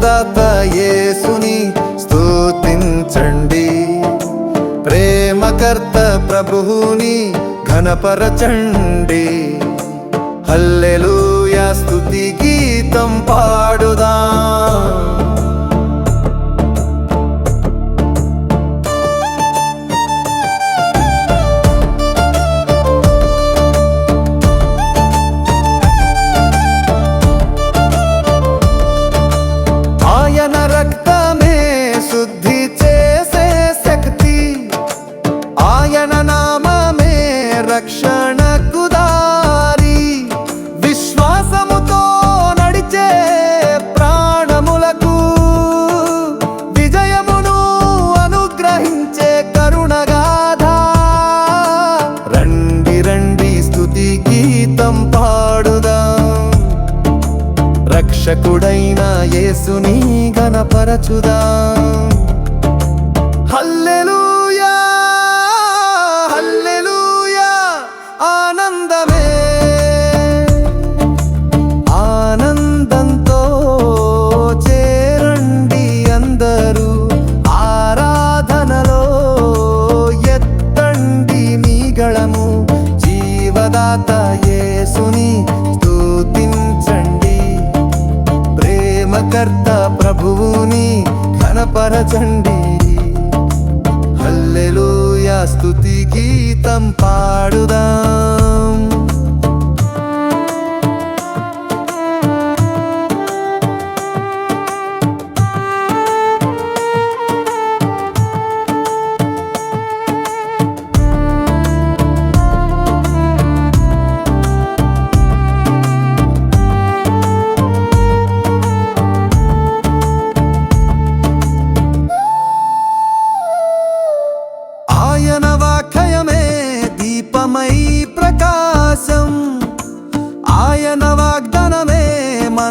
ప్రదాత యేసుని స్తుతించండి. ప్రేమకర్త ప్రభువుని ఘనపరచండి. హల్లెలూయా స్తుతి గీతం పాడుదా. రక్షణకు దారి. విశ్వాసముతో నడిచే ప్రాణములకు విజయమును అనుగ్రహించే కరుణగాథ. రండి రండి స్తుతి గీతం పాడుదాం. రక్షకుడైన యేసుని గణపరచుదాం కర్త ప్రభువుని ఘనపరచండి హల్లెలూయా స్తుతి గీతం పాడుదాం.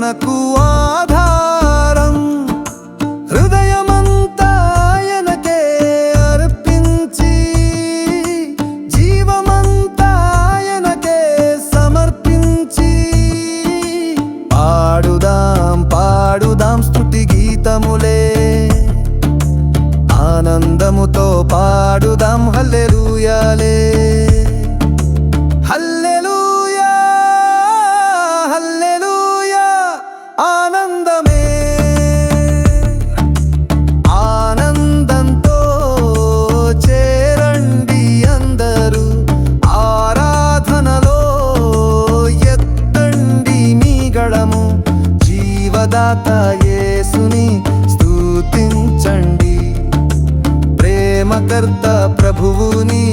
నాకు ఆధారం. హృదయమంతా ఆయనకే అర్పించి జీవమంతా ఆయనకే సమర్పించి పాడుదాం పాడుదాం స్థుతి గీతములే. ఆనందముతో పాడుదాం హల్లెలూయాలే. జీవదాత యేసుని స్థుతించండి ప్రేమకర్త ప్రభువుని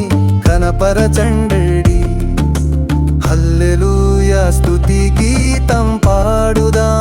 కనపరచండి. హల్లెలూయ స్తుతి గీతం పాడుదా.